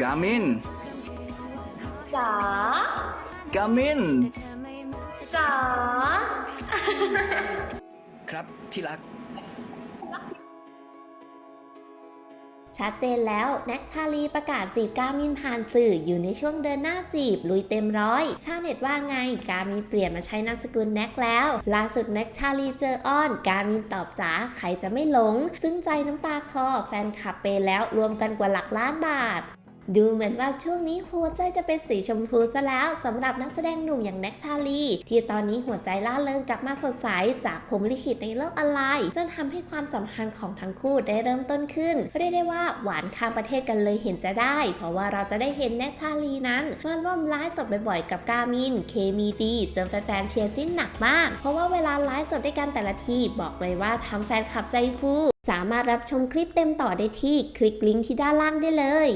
กามินจ๋ากามินจ๋า ครับที่รัก ชัดเจนแล้ว แน็กชาลีประกาศจีบกามินผ่านสื่ออยู่ในช่วงเดินหน้าจีบ ลุยเต็มร้อย ชาวเน็ตว่าไง กามินเปลี่ยนมาใช้นามสกุลแน็กแล้ว ล่าสุดแน็กชาลีเจออ้อน กามินตอบจ๋าใครจะไม่หลง ซึ่งใจน้ำตาคอ แฟนคลับเปย์แล้วรวมกันกว่าหลักล้านบาท ดูเหมือนว่าช่วงนี้หัวใจจะเป็นสีชมพูซะแล้วสำหรับนักแสดงหนุ่มอย่างแน็กชาลี ที่ตอนนี้หัวใจล่าเริงกลับมาสดใสจากผมลิขิตในโลกออนไลน์จนทำให้ความสัมพันธ์ของทั้งคู่ได้เริ่มต้นขึ้น เรียกได้ว่าหวานข้ามประเทศกันเลยเห็นจะได้ เพราะว่าเราจะได้เห็นแน็กชาลีนั้นมาร่วมไลฟ์สดบ่อยๆกับกามิน เคมีดีจนแฟนๆเชียร์จิ้นหนักมาก เพราะว่าเวลาไลฟ์สดด้วยกันแต่ละทีบอกเลยว่าทำแฟนคลับใจฟูสามารถรับชมคลิปเต็มต่อได้ที่คลิกลิงก์ที่ด้านล่างได้เลย